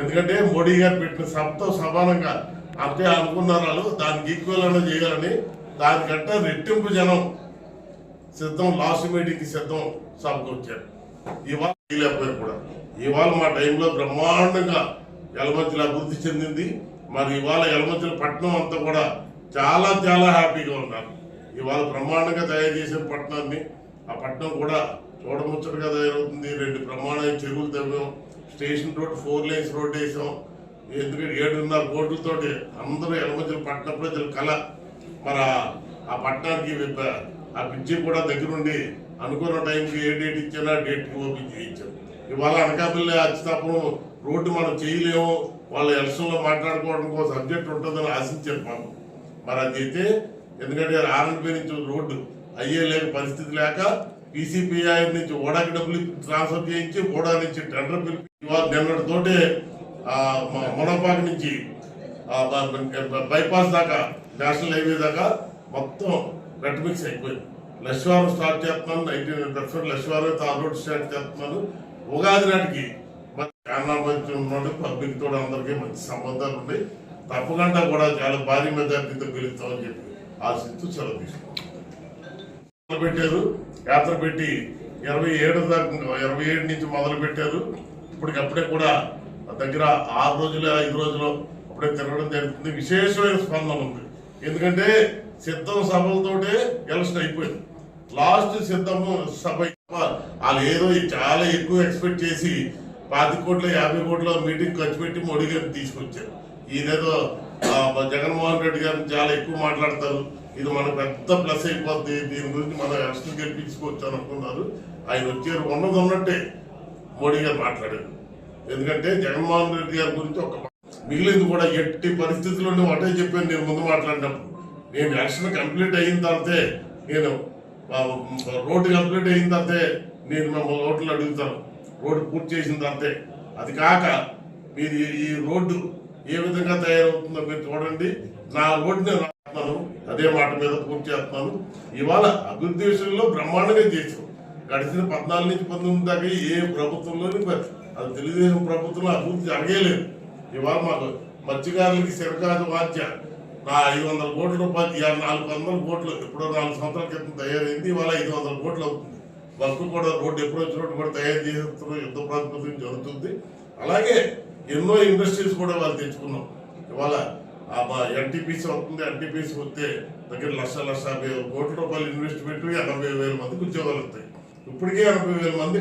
ఎందుకంటే మోడీ గారు పెట్టిన సభతో సమానంగా అంతే అనుకున్నారు వాళ్ళు దానికి ఈక్వల్ అనేది చేయాలని. దానికంటే రెట్టింపు జనం సిద్ధం లాస్ట్ మీటింగ్కి సిద్ధం సభకు వచ్చారు. ఇవాళ చేయలేకపోయారు కూడా. ఇవాళ మా టైంలో బ్రహ్మాండంగా ఎలమంచిలో అభివృద్ధి చెందింది. మరి ఇవాళ ఎలమంచిల పట్టణం అంతా కూడా చాలా చాలా హ్యాపీగా ఉన్నారు. ఇవాళ బ్రహ్మాండంగా తయారు చేసిన పట్టణాన్ని ఆ పట్టణం కూడా చూడముచ్చటగా తయారవుతుంది. రెండు ప్రమాణ చెరువులు తవ్వాం station road four lanes road వేసాం. ఎందుకంటే ఏడున్నర కోట్లతోటి అందరూ ఎలమంచిల పట్టణ ప్రజల కళ. మరి ఆ- పట్టణానికి ఆ బ్రిడ్జి కూడా దగ్గరుండి అనుకున్న టైంకి ఏ డేట్ ఇచ్చినా డేట్కి ఓపెన్ చేయించాం. ఇవాళ అనకాపల్లి అచ్చితాపురం రోడ్డు మనం చేయలేము వాళ్ళ ఎలక్షన్లో మాట్లాడుకోవడం కోసం సబ్జెక్ట్ ఉంటుందని ఆశించారు చెప్పాను మరి అది అయితే ఎందుకంటే ఆర్ఎన్పి నుంచి రోడ్డు అయ్యే లేక పరిస్థితి లేక పీసీపీఐ నుంచి ఓడాకి డబ్బులు ట్రాన్స్ఫర్ చేయించి ఓడా నుంచి టెండర్ పిలిపి ఇవాళ నిన్నటితోటే నుంచి బైపాస్ దాకా నేషనల్ హైవే దాకా మొత్తం రెడ్ మిక్స్ అయిపోయింది. లక్ష్వారం స్టార్ట్ చేస్తున్నాను నైన్టీన్ లక్ష్వారం తార్ రోడ్ స్టార్ట్ చేస్తున్నాను. ఉగాది నాటికి మరి పబ్లిక్ తోడు అందరికీ మంచి సంబంధాలు ఉన్నాయి. తప్పకుండా కూడా చాలా భారీ మెజార్టీతో గెలుస్తామని చెప్పి ఆశిస్తూ సెలవు తీసుకున్నాం. మొదలు పెట్టారు యాత్ర పెట్టి ఇరవై ఏడు దాకా ఇరవై ఏడు నుంచి మొదలు పెట్టారు. ఇప్పటికప్పుడే కూడా దగ్గర ఆరు రోజులు ఐదు రోజులు అప్పుడే తిరగడం జరుగుతుంది. విశేషమైన స్పందన ఉంది. ఎందుకంటే సిద్ధం సభలతోటే ఎలక్షన్ అయిపోయింది. లాస్ట్ సిద్ధము సభ వాళ్ళు ఏదో చాలా ఎక్కువ ఎక్స్పెక్ట్ చేసి పాతి కోట్ల యాభై కోట్ల మీటింగ్ ఖర్చు పెట్టి మోడీ గారిని తీసుకొచ్చారు. ఈయనేదో జగన్మోహన్ రెడ్డి గారిని చాలా ఎక్కువ మాట్లాడతారు. ఇది మనకు పెద్ద ప్లస్ అయిపోద్ది. దీని గురించి మనం ఎలక్షన్ గెలిపించుకోవచ్చు అనుకున్నారు. ఆయన వచ్చారు. ఉన్నది ఉన్నట్టే మోడీ గారు మాట్లాడారు. ఎందుకంటే జగన్మోహన్ రెడ్డి గారి గురించి ఒక మిగిలింది కూడా ఎట్టి పరిస్థితుల్లోనే ఒకటే చెప్పాను నేను ముందు మాట్లాడినప్పుడు. నేను ఎలక్షన్ కంప్లీట్ అయిన తర్వాతే నేను రోడ్డు కంప్లీట్ అయిన తర్వాతే నేను మిమ్మల్ని ఓట్లు అడుగుతాను. రోడ్డు పూర్తి చేసిన అంతే. అది కాక మీరు ఈ- రోడ్డు ఏ విధంగా తయారవుతుందో మీరు చూడండి. నా రోడ్డుని నేను అదే మాట మీద పూర్తి చేస్తాను ఇవాళ అభివృద్ధి విషయంలో బ్రహ్మాండంగా చేసాం గడిచిన పద్నాలుగు నుంచి పంతొమ్మిది దాకా ఏ ప్రభుత్వంలోని అది తెలుగుదేశం ప్రభుత్వంలో అభివృద్ధి జరగలేదు ఇవాళ మాకు మత్స్యకారులకి శివకాజు వాద్య. నా ఐదు వందల కోట్ల రూపాయలు నాలుగు వందల కోట్లు ఎప్పుడో నాలుగు సంవత్సరాల క్రితం తయారైంది. ఇవాళ ఐదు వందల కోట్లు అవుతుంది. వరకు కూడా రోడ్డు అప్రోచ్ రోడ్డు కూడా తయారు చేస్తున్న యుద్ధ ప్రాతిపదికన జరుగుతుంది. అలాగే ఎన్నో ఇండస్ట్రీస్ కూడా వాళ్ళు తెచ్చుకున్నాం. ఇవాళ ఎన్టీపీసీ అవుతుంది ఎన్టీపీసీ వస్తే దగ్గర లక్ష లక్ష యాభై కోట్ల రూపాయలు ఇన్వెస్ట్మెంట్ ఎనభై వేల మందికి ఉద్యోగాలు వస్తాయి. ఇప్పటికే ఎనభై వేల మంది